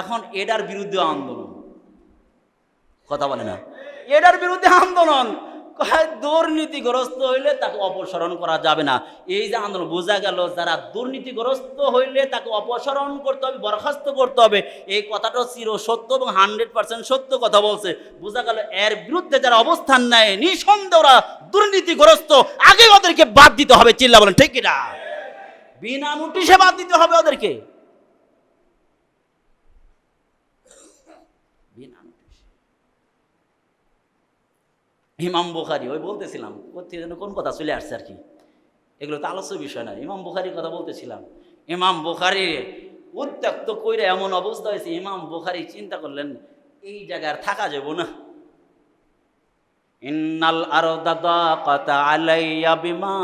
এখন এটার বিরুদ্ধে আন্দোলন। কথা বলে না? এটার বিরুদ্ধে আন্দোলন। দুর্নীতিগ্রস্ত হইলে তাকে অপসারণ করা যাবে না। এই যে আন্দোলন, বোঝা গেল যারা দুর্নীতিগ্রস্ত হইলে তাকে অপসারণ করতে হবে, বরখাস্ত করতে হবে। এই কথাটা চির সত্য এবং হান্ড্রেড পার্সেন্ট সত্য কথা বলছে। বোঝা গেল এর বিরুদ্ধে যারা অবস্থান নেয়, নিঃসন্দেহ ওরা দুর্নীতিগ্রস্ত, আগে ওদেরকে বাদ দিতে হবে। চিল্লা বলেন, ঠিক কিনা বিনা নোটিশে বাদ দিতে হবে ওদেরকে বিনা নোটিশে ইমাম বুখারি, ওই বলতেছিলাম যেন কোন কথা চলে আসছে আর কি এগুলো তো আলোচ্য বিষয় না ইমাম বুখারির কথা বলতেছিলাম। ইমাম বুখারি উত্ত্যক্ত কইরে এমন অবস্থা হয়েছে, ইমাম বুখারি চিন্তা করলেন, এই জায়গায় থাকা যাব না। ইন্নাল আলাইয়া বিমা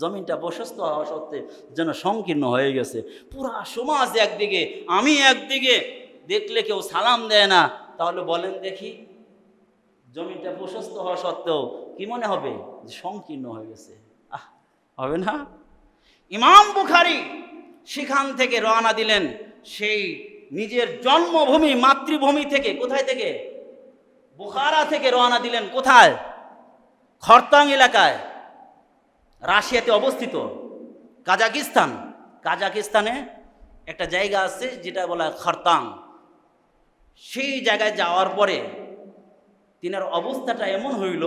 জমিনটা প্রশস্ত হওয়া সত্ত্বে যেন সংকীর্ণ হয়ে গেছে। পুরা সমাজ একদিকে, আমি একদিকে, দেখলে কেউ সালাম দেয় না। তাহলে বলেন দেখি জমিটা প্রশস্ত হওয়া সত্ত্বেও কি মনে হবে? যে সংকীর্ণ হয়ে গেছে। আহ, হবে না? ইমাম বুখারি সেখান থেকে রওনা দিলেন সেই নিজের জন্মভূমি, মাতৃভূমি থেকে। কোথায় থেকে? বুখারা থেকে রওনা দিলেন কোথায়? খরতাং এলাকায়। রাশিয়াতে অবস্থিত। কাজাকিস্তান। কাজাকিস্তানে একটা জায়গা আছে যেটা বলা হয় খরতাং। সেই জায়গায় যাওয়ার পরে তিনার অবস্থাটা এমন হইল,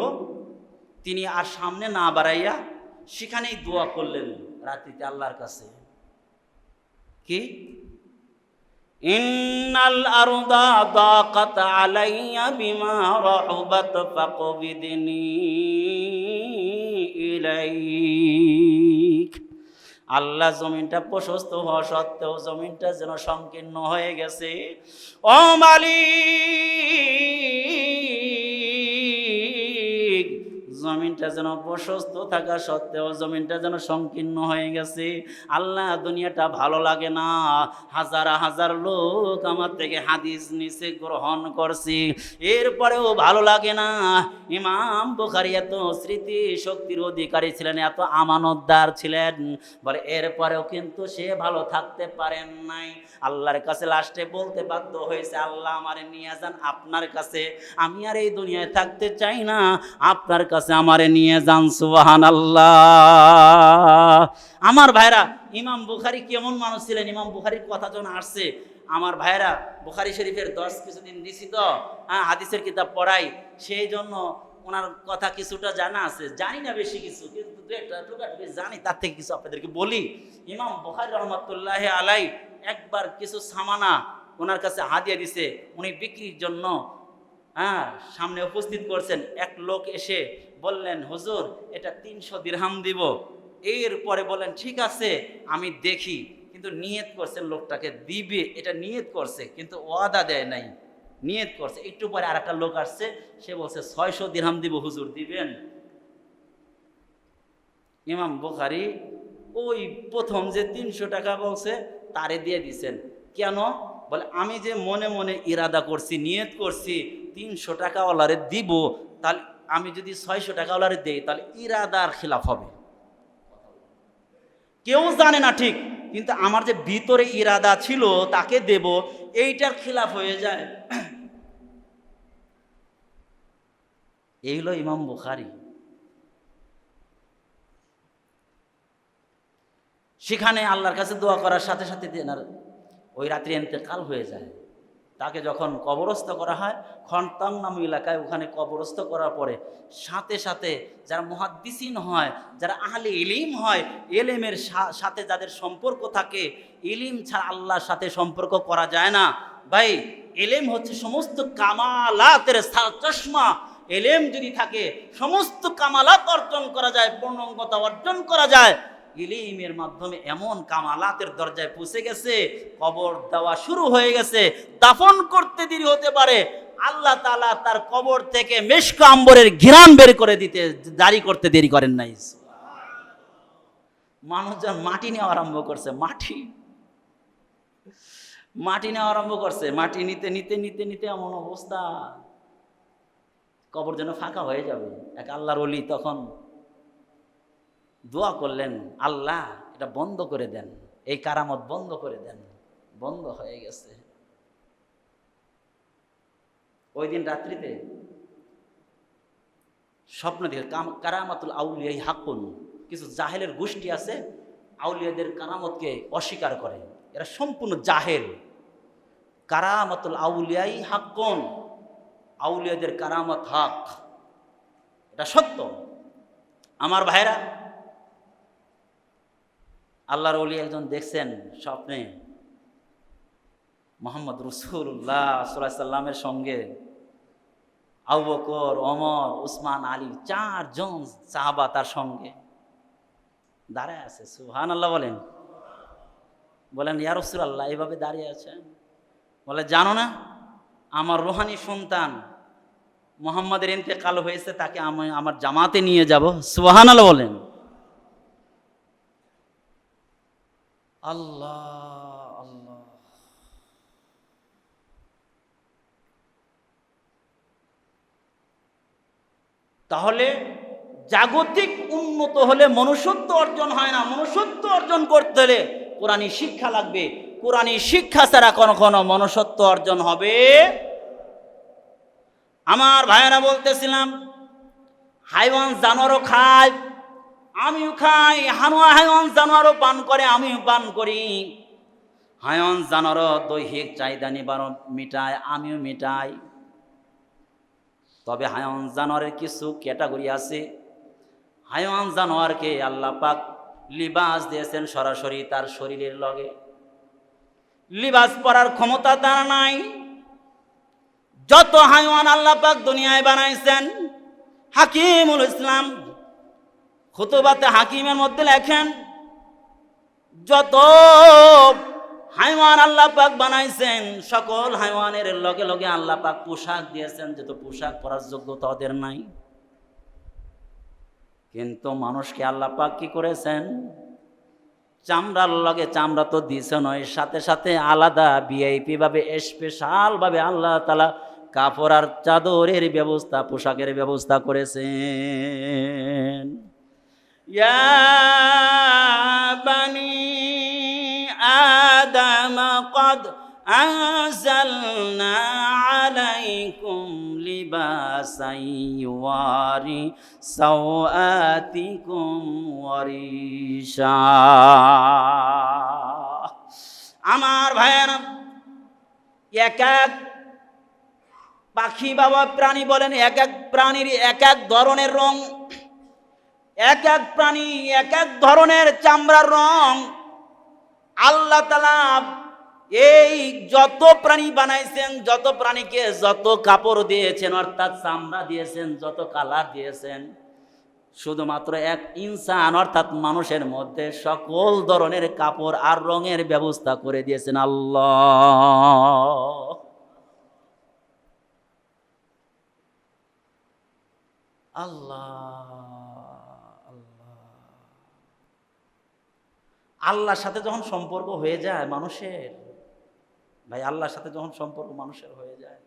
তিনি আর সামনে না বাড়াইয়া সেখানেই দোয়া করলেন রাত্রিতে আল্লাহর কাছে। কি? ইন্নাল আরদা দাকাত আলাইয়া বিমা রাহবাত ফাকবিদনি ইলাইক। আল্লাহ জমিনটা প্রশস্ত হওয়া সত্ত্বেও জমিনটা যেন সংকীর্ণ হয়ে গেছে। ও মালিক জমিনটা যেন প্রশস্ত থাকা সত্ত্বেও জমিনটা যেন সংকীর্ণ হয়ে গেছে। আল্লাহ দুনিয়াটা ভালো লাগে না। হাজার হাজার লোক আমার থেকে হাদিস নিচে গ্রহণ করছে। এরপরেও ভালো লাগে না। ইমাম বুখারি এত স্মৃতি শক্তির অধিকারী ছিলেন, এত আমানতদার ছিলেন। বলে, এরপরেও কিন্তু সে ভালো থাকতে পারেন নাই। আল্লাহর কাছে লাস্টে বলতে বাধ্য হয়েছে, আল্লাহ আমার নিয়ে যান আপনার কাছে। আমি আর এই দুনিয়ায় থাকতে চাই না। আপনার কাছে আমারে নিয়ে যান সুবাহান আল্লাহ আমার ভাইরা, ইমাম বুখারি কেমন মানুষ ছিলেন? ইমাম বুখারির কথা যখন আসছে, আমার ভাইরা, বুখারি শরীফের দশ কিছুদিন দিছি তো হ্যাঁ হাদিসের কিতাব পড়াই, সেই জন্য ওনার কথা কিছুটা জানা আছে। জানি না বেশি কিছু, কিন্তু দু একটা জানি, তার থেকে কিছু আপনাদেরকে বলি। ইমাম বুখারি রহমতুল্লাহ আলাই একবার কিছু সামানা ওনার কাছে হাদিয়া দিছে, উনি বিক্রির জন্য হ্যাঁ সামনে উপস্থিত করছেন। এক লোক এসে বললেন, হুজুর, এটা তিনশো দিরহাম দিব। এরপরে বলেন ঠিক আছে, আমি দেখি। কিন্তু নিয়ত করছে লোকটাকে, দিবে। এটা নিয়ত করছে, কিন্তু ওয়াদা দেয় নাই। নিয়ত করছে। একটু পরে আর একটা লোক আসছে, সে বলছে, ছয়শো দিরহাম দিব, হুজুর, দিবেন। ইমাম বুখারি ওই প্রথম যে তিনশো টাকা বলছে, তারে দিয়ে দিছেন। কেন? বলে, আমি যে মনে মনে ইরাদা করছি, নিয়ত করছি, তিনশো টাকা টাকাওয়ালারে দিব, তাহলে আমি যদি ছয়শো টাকাওয়ালারে দেই, তাহলে ইরাদার খিলাফ হবে। কেউ জানে না ঠিক, কিন্তু আমার যে ভিতরে ইরাদা ছিল, তাকে দেব, এইটার খিলাফ হয়ে যায়। এই হলো ইমাম বুখারি। সেখানে আল্লাহর কাছে দোয়া করার সাথে সাথে ওই রাত্রি এতেকাল হয়ে যায়। তাকে যখন কবরস্থ করা হয় খন্তাং নাম এলাকায় ওখানে কবরস্থ করার পরে সাথে সাথে যারা মহাদ্দিসিন হয়, যারা আহলে ইলিম হয়, এলেমের সাথে যাদের সম্পর্ক থাকে, ইলিম ছাড়া আল্লাহর সাথে সম্পর্ক করা যায় না। ভাই, এলেম হচ্ছে সমস্ত কামালাতের চশমা। এলেম যদি থাকে, সমস্ত কামালাত অর্জন করা যায়, পূর্ণাঙ্গতা অর্জন করা যায়। ইলিমের মাধ্যমে এমন কামালাতের দরজায় পৌঁছে গেছে, কবর দেওয়া শুরু হয়ে গেছে, দাফন করতে দেরি হতে পারে। আল্লাহ তালা তার কবর থেকে মেশক আম্বরের ঘিরান বের করে দিতে জারি করতে দেরি করেন নাই। মানুষজন মাটি নেওয়া আরম্ভ করছে, মাটি। মাটি নেওয়া আরম্ভ করছে, মাটি নিতে নিতে নিতে নিতে এমন অবস্থা। কবর যেন ফাঁকা হয়ে যাবে, এক আল্লাহর অলি তখন দোয়া করলেন, আল্লাহ, এটা বন্ধ করে দেন। এই কারামত বন্ধ করে দেন। বন্ধ হয়ে গেছে। ওই দিন রাত্রিতে স্বপ্ন দেখে কারামাতুল আউলিয়াই হাকুন কিছু জাহেলের গোষ্ঠী আছে, আউলিয়াদের কারামতকে অস্বীকার করে। এরা সম্পূর্ণ জাহেল। কারামাতুল আউলিয়াই হাক্কুন। আউলিয়াদের কারামত হাক। এটা সত্য। আমার ভাইরা আল্লাহর অলি একজন দেখছেন স্বপ্নে। মোহাম্মদ রসুল্লাহ সাল্লামের সঙ্গে। আবু বকর অমর উসমান, আলী চারজন সাহাবা তার সঙ্গে। দাঁড়ায় আছে সুহান আল্লাহ বলেন। বলেন, ইয়া রসুল আল্লাহ এইভাবে দাঁড়িয়ে আছে? বলে, জানো না, আমার রোহানি সন্তান মোহাম্মদের ইন্তেকাল হয়েছে, তাকে আমি আমার জামাতে নিয়ে যাব। সুহান আল্লাহ বলেন। আল্লাহ আল্লাহ। তাহলে জাগতিক উন্নত হলে মনুষ্যত্ব অর্জন হয় না। মনুষ্যত্ব অর্জন করতে হলে কোরআনী শিক্ষা লাগবে। কোরআনী শিক্ষা ছাড়া কোনো কোনো মনুষ্যত্ব অর্জন হবে। আমার ভাইয়েরা বলতেছিলাম, হাইওয়ান জানোয়ারও খায় আমিও খাই হানুয়া হায়ন জানোয়ারও পান করে, আমিও পান করি। হায়ন জানোয়ারও দৈহিক চাহিদা নিবারণ মিটায় আমিও মিটাই। তবে হায়ন জানোয়ারের কিছু ক্যাটাগরি আছে। হায়ন জানোয়ারকে আল্লাহ পাক লিবাস দিয়েছেন সরাসরি তার শরীরের লগে। লিবাস পরার ক্ষমতা তার নাই। যত হাইওয়ান আল্লাহ পাক দুনিয়ায় বানাইছেন, হাকিমুল ইসলাম খুতুবাতে হাকিমের মধ্যে লেখেন, যত হাইওয়ান আল্লাহ পাক বানাইছেন, সকল হাইওয়ানের লগে লগে আল্লাহ পাক পোশাক দিয়েছেন যেহেতু পোশাক পরার যোগ্যতা ওদের নাই। কিন্তু মানুষকে আল্লাহ পাক কি করেছেন? চামড়ার লগে চামড়া তো দিছে নয় সাথে সাথে আলাদা ভিআইপি ভাবে স্পেশাল ভাবে আল্লাহ তালা কাপড় আর চাদরের ব্যবস্থা, পোশাকের ব্যবস্থা করেছেন। ইয়া বানি আদম কদ أنزلنا عليكم لباسا يواري سوآتكم وريشا আমার ভাইয়েরা এক এক পাখি বাবা প্রাণী বলেন এক এক প্রাণীর এক এক ধরনের রং এক এক প্রাণী, এক এক ধরনের চামড়ার রং। আল্লাহ তালা এই যত প্রাণী বানাইছেন, যত প্রাণীকে যত কাপড় দিয়েছেন, অর্থাৎ চামড়া দিয়েছেন, যত কালার দিয়েছেন, শুধুমাত্র এক ইনসান, অর্থাৎ মানুষের মধ্যে সকল ধরনের কাপড় আর রঙের ব্যবস্থা করে দিয়েছেন আল্লাহ আল্লাহ। আল্লাহ। আল্লাহর সাথে যখন সম্পর্ক হয়ে যায় মানুষের, ভাই আল্লাহর সাথে যখন সম্পর্ক মানুষের হয়ে যায়,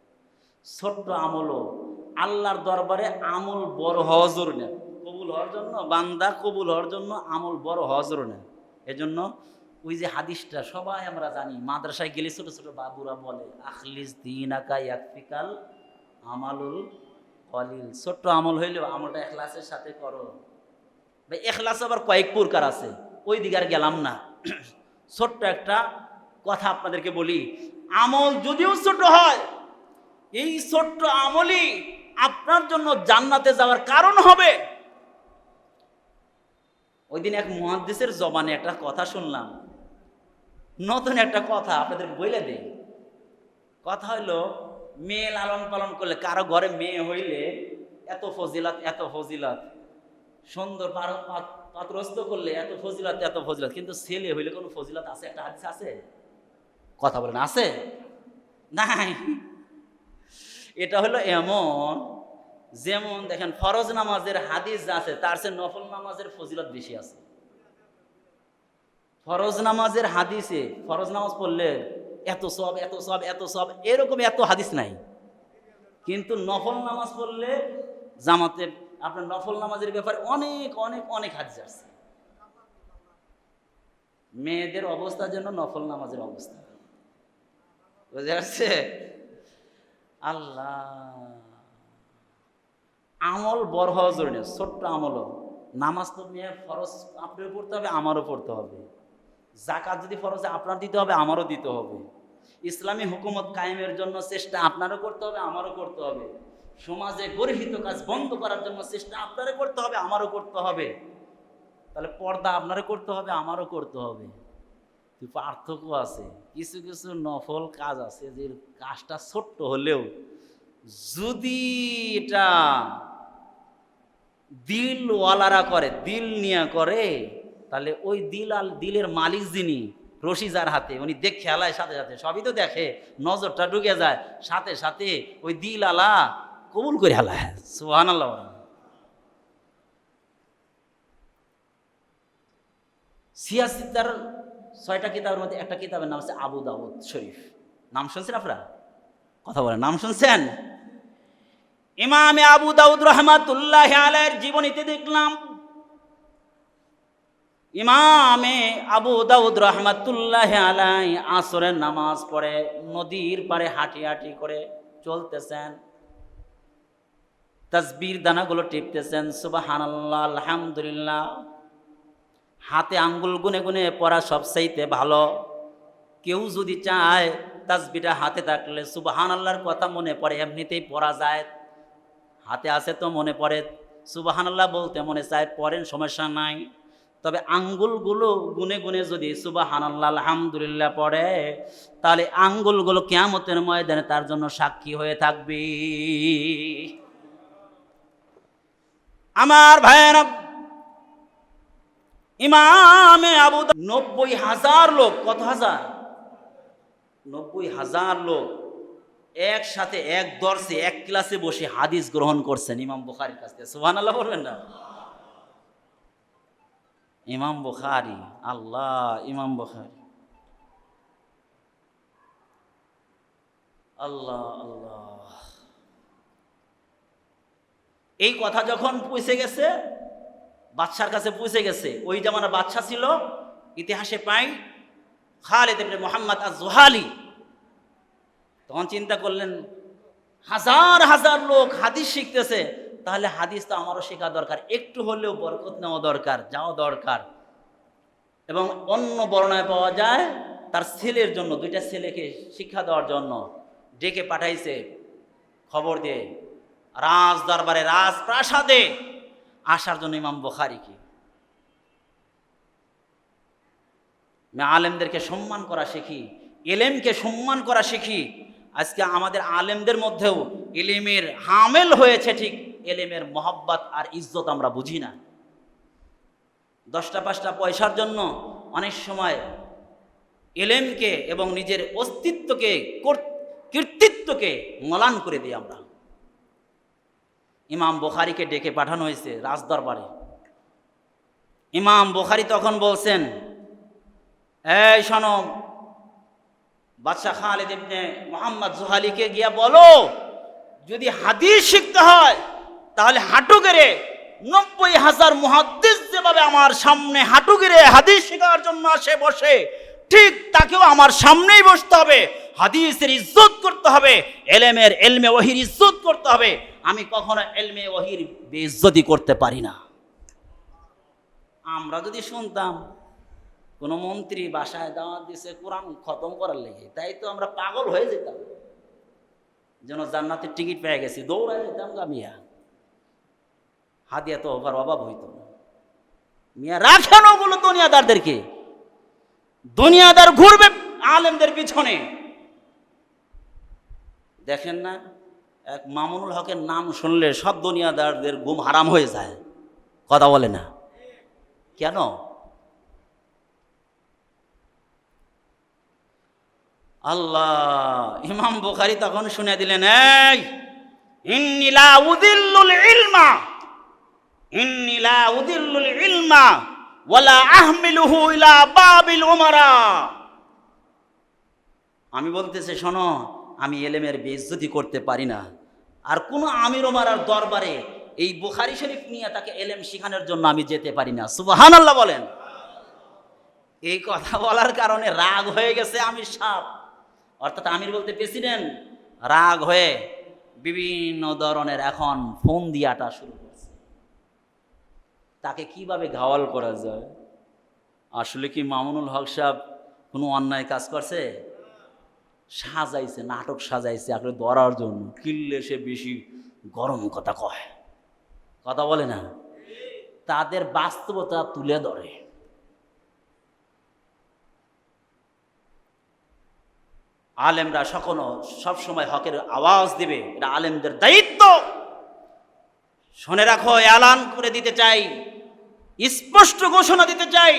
ছোট্ট আমলও আল্লাহর দরবারে আমল বড় হজর নেন কবুল হওয়ার জন্য, বান্দা কবুল হওয়ার জন্য আমল বড় হজর নেন এজন্য ওই যে হাদিসটা সবাই আমরা জানি, মাদ্রাসায় গেলে ছোট ছোট বাবুরা বলে, আখলিস দিন আকা ইয়াকফিকাল আমালুল কলিল। ছোট্ট আমল হইলেও আমলটা এখলাসের সাথে করো। ভাই এখলাস আবার কয়েক প্রকার আছে। ওই দিকে আর গেলাম না। ছোট্ট একটা কথা আপনাদেরকে বলি। আমল যদিও ছোট হয়, এই ছোট্ট আমলই আপনার জন্য জান্নাতে যাওয়ার কারণ হবে। ওই দিন এক মহাদ্দেশের জবানে একটা কথা শুনলাম। নতুন একটা কথা আপনাদের বইলে দেই। কথা হইল, মেয়ে লালন পালন করলে কারও ঘরে মেয়ে হইলে এত ফজিলাত এত ফজিলাত। সুন্দর পাত্রস্থ করলে এত ফজিলাত এত ফজিলাত। কিন্তু ছেলে হইলে কোনো ফজিলাত আছে? একটা হাদিস আছে? কথা বলেন, আছে? নাই। এটা হলো এমন, যেমন দেখেন, ফরজ নামাজের হাদিস আছে, তার চেয়ে নফল নামাজের ফজিলত বেশি আছে। ফরজ নামাজের হাদিসে, ফরজ নামাজ পড়লে এত সব এত সব এত সব এরকম এত হাদিস নাই। কিন্তু নফল নামাজ পড়লে জামাতে আপনার নফল নামাজের ব্যাপারে অনেক অনেক অনেক হাদিস আছে। মেয়েদের অবস্থার জন্য নফল নামাজের অবস্থা। বুঝে আসছে আল্লাহ। আমল বড় হওয়া জরুরি ছোট্ট আমলও নামাজ তো মেয়ে ফরজ আপনারও পড়তে হবে, আমারও পড়তে হবে। জাকাত যদি ফরজ আপনার দিতে হবে, আমারও দিতে হবে। ইসলামী হুকুমত কায়েমের জন্য চেষ্টা আপনারও করতে হবে, আমারও করতে হবে। সমাজে গর্হিত কাজ বন্ধ করার জন্য চেষ্টা আপনারও করতে হবে, আমারও করতে হবে। তাহলে পর্দা আপনারও করতে হবে, আমারও করতে হবে। পার্থক্য আছে, কিছু কিছু নফল কাজ আছে যে কাজটা ছোট্ট হলেও যদি এটা দিলওয়ালারা করে, দিল নিয়ে করে, তাহলে ওই দিল আল দিলের মালিক যিনি রশি যার হাতে, উনি দেখে আলায় সাথে সাথে, সবই তো দেখে, নজরটা ঢুকে যায়। সাথে সাথে ওই দিল আলা কবুল করে হালায় সুহান আল্লাহ সিয়াসিদার ছয়টা কিতাবের মধ্যে একটা কিতাবের নাম হচ্ছে আবু দাউদ শরীফ। নাম শুনছেন আপনারা? কথা বলেন, নাম শুনছেন? ইমামে আবু দাউদ রহমাতুল্লাহ আলাইয়ের জীবনীতে দেখলাম, ইমামে আবু দাউদ রহমাতুল্লাহ আলাই আসরের নামাজ পড়ে, নদীর পারে হাঁটি হাঁটি করে চলতেছেন। তসবির দানাগুলো টিপতেছেন, সুবাহানাল্লাহ, আলহামদুলিল্লাহ। হাতে আঙ্গুল গুনে গুনে পড়া সবচাইতে ভালো। কেউ যদি চায় তাসবিটা হাতে থাকলে সুবাহান আল্লাহর কথা মনে পড়ে, এমনিতেই পড়া যায়। হাতে আছে তো মনে পড়ে সুবাহান আল্লাহ বলতে মনে চায় পড়েন সমস্যা নাই। তবে আঙ্গুলগুলো গুনে গুনে যদি সুবাহান আল্লাহ আলহামদুলিল্লাহ পড়ে, তাহলে আঙ্গুলগুলো কেয়ামতের ময়দানে তার জন্য সাক্ষী হয়ে থাকবে। আমার ভাইয়েরা ইমামে আবু নব্বই হাজার লোক, কত হাজার? নব্বই হাজার লোক একসাথে এক দর্শে, এক ক্লাসে বসে হাদিস গ্রহণ করছেন ইমাম বুখারির কাছ থেকে। সুহান আল্লাহ বলবেন না? ইমাম বুখারি, আল্লাহ, ইমাম বুখারি। আল্লাহ আল্লাহ। এই কথা যখন পৌঁছে গেছে, বাদশার কাছে পৌঁছে গেছে, ওই জামানা বাদশা ছিল ইতিহাসে পাই খালেদ ইবনে মোহাম্মদ আজ জোহালি তখন চিন্তা করলেন, হাজার হাজার লোক হাদিস শিখতেছে, তাহলে হাদিস তো আমারও শেখা দরকার, একটু হলেও বরকত নেওয়া দরকার, যাওয়া দরকার। এবং অন্য বর্ণায় পাওয়া যায়, তার ছেলের জন্য, দুইটা ছেলেকে শিক্ষা দেওয়ার জন্য, ডেকে পাঠাইছে, খবর দিয়ে। রাজ দরবারে রাজপ্রাসাদে আসার জন্য ইমাম বখারিকে। আলেমদেরকে সম্মান করা শিখি, এলেমকে সম্মান করা শিখি। আজকে আমাদের আলেমদের মধ্যেও এলেমের হামেল হয়েছে ঠিক, এলেমের মহব্বত আর ইজ্জত আমরা বুঝি না। দশটা পাঁচটা পয়সার জন্য অনেক সময় এলেমকে এবং নিজের অস্তিত্বকে কর- কীর্তিত্বকে মলান করে দিই আমরা। ইমাম বোখারিকে ডেকে পাঠানো হয়েছে রাজদরবারে ইমাম বোখারি তখন বলছেন, এই সনম বাদশাহ খালেদ ইবনে মোহাম্মদ জোহালিকে গিয়া বলো, যদি হাদিস শিখতে হয়, তাহলে হাঁটু গেড়ে নব্বই হাজার মুহাদ্দিস যেভাবে আমার সামনে হাঁটু গেড়ে হাদিস শেখার জন্য আসে বসে, ঠিক তাকেও আমার সামনেই বসতে হবে। হাদিসের ইজ্জত করতে হবে, এলেমের এলমে ওহির ইজ্জত করতে হবে। আমি কখনো এলমে ওহির বেইজ্জতি করতে পারি না। আমরা যদি শুনতাম, কোনো মন্ত্রী বাসায় দাওয়াত দিছে, কোরআন খতম করার লেগে, তাই তো আমরা পাগল হয়ে যেতাম। যেন জান্নাতের টিকিট পেয়ে গেছি, দৌড়ায় যেতাম গা মিয়া। হাদিয়া তো হবার অভাব হইতো মিয়া, রাখেন ওগুলো দুনিয়াদারদেরকে। দুনিয়াদার ঘুরবে আলেমদের পিছনে। দেখেন না এক মামুনুল হকের নাম শুনলে সব দুনিয়াদারদের ঘুম হারাম হয়ে যায়। কথা বলে না। কেন? আল্লাহ, ইমাম বুখারি তখন শুনে দিলেন, এই ইন্নিলা উদিল্লুল ইলমা ইন্নিলা উদিল্লুল ইলমা ওয়ালা আহমিলুহু ইলা বাবিল উমারা। আমি বলতেছে, শোনো আমি এলেমের বেজ্জতি করতে পারি না। আর কোনো আমির ওমারার দরবারে এই বুখারি শরীফ নিয়ে তাকে এলেম শেখানোর জন্য আমি যেতে পারি না। সুবাহান আল্লাহ বলেন। এই কথা বলার কারণে রাগ হয়ে গেছে আমি সাপ অর্থাৎ আমির বলতে প্রেসিডেন্ট, রাগ হয়ে বিভিন্ন ধরনের এখন ফোন দিয়াটা শুরু করছে। তাকে কীভাবে ঘাওয়াল করা যায়? আসলে কি মামুনুল হক সাহেব কোনো অন্যায় কাজ করছে? সাজাইছে, নাটক সাজাইছে আসলে ধরার জন্য। কিনলে সে বেশি গরম কথা কয়। কথা বলে না? তাদের বাস্তবতা তুলে ধরে। আলেমরা সকল সবসময় হকের আওয়াজ দিবে, এটা আলেমদের দায়িত্ব। শুনে রাখো, এলান করে দিতে চাই, স্পষ্ট ঘোষণা দিতে চাই।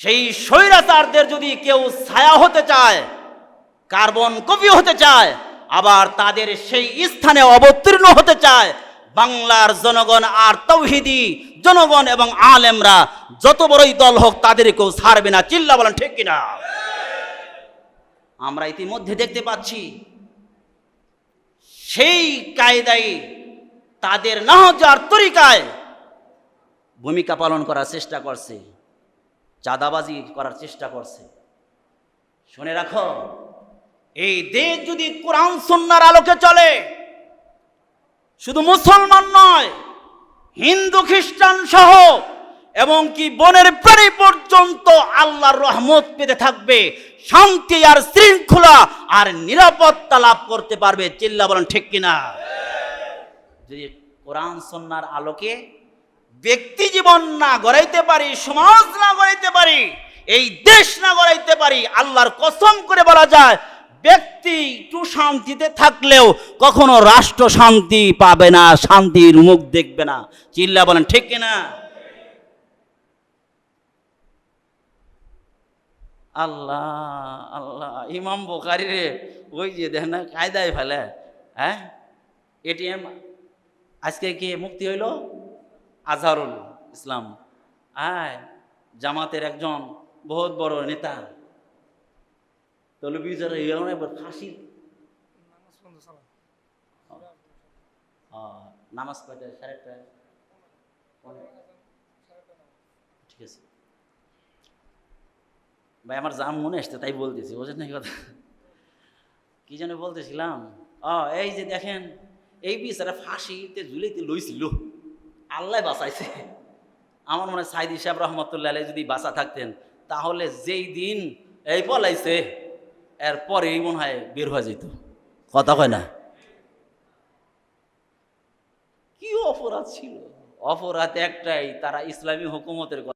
সেই স্বৈরাচারদের যদি কেউ ছায়া হতে চায়, কার্বন কপি হতে চায়, আবার তাদের সেই স্থানে অবতীর্ণ হতে চায়, বাংলার জনগণ আর তৌহিদি জনগণ এবং আলেমরা যত বড়ই দল হোক তাদেরকেও ছাড়বে না। চিল্লা বলেন, ঠিক কিনা? আমরা ইতিমধ্যে দেখতে পাচ্ছি, সেই কায়দায় তাদের নাহজার তরিকায় ভূমিকা পালন করার চেষ্টা করছে। চাঁদাবাজি করার চেষ্টা করছে। শুনে রাখো, এই দেশ যদি কোরআন সন্ন্যার আলোকে চলে, শুধু মুসলমান নয়, হিন্দু, খ্রিস্টান সহ, এবং কি বনের প্রাণী পর্যন্ত আল্লাহর রহমত পেতে থাকবে, শান্তি আর শৃঙ্খলা আর নিরাপত্তা লাভ করতে পারবে। চিল্লা বলেন ঠিক কিনা? যদি কোরআন সন্ন্যার আলোকে ব্যক্তি জীবন না গড়াইতে পারি, সমাজ না গড়াইতে পারি, এই দেশ না গড়াইতে পারি, আল্লাহর কসম করে বলা যায়, ব্যক্তি একটু শান্তিতে থাকলেও কখনো রাষ্ট্র শান্তি পাবে না, শান্তির মুখ দেখবে না। চিল্লা বলেন, ঠিক কিনা? আল্লাহ আল্লাহ, ইমাম বোকারি রে, ওই যে দেখ না, কায়দায় ফেলে হ্যাঁ? এটিএম, আজকে কি মুক্তি হইল? আজহারুল ইসলাম। আয়, জামাতের একজন বহুত বড় নেতা। এবার? ফাঁসি? নামাজ কয়টায় সাড়ে আটটায় ঠিক আছে। ভাই, আমার জাম মনে আসছে, তাই বলতেছি। বোঝেন না কথা? কি যেন বলতেছিলাম? ও এই যে দেখেন, এই বিচারা ফাঁসিতে, ঝুলিতে লইছিল। আল্লাহ বাঁচাইছে। আমার মনে হয় সাইদ ইসাব রহমতুল্লাহ যদি বাঁচা থাকতেন, তাহলে যেই দিন এই পলাইছে এরপরেই মনে হয় বের হয়ে যেত। কথা কয় না? কি অপরাধ ছিল? অপরাধ একটাই, তারা ইসলামী হুকুমতের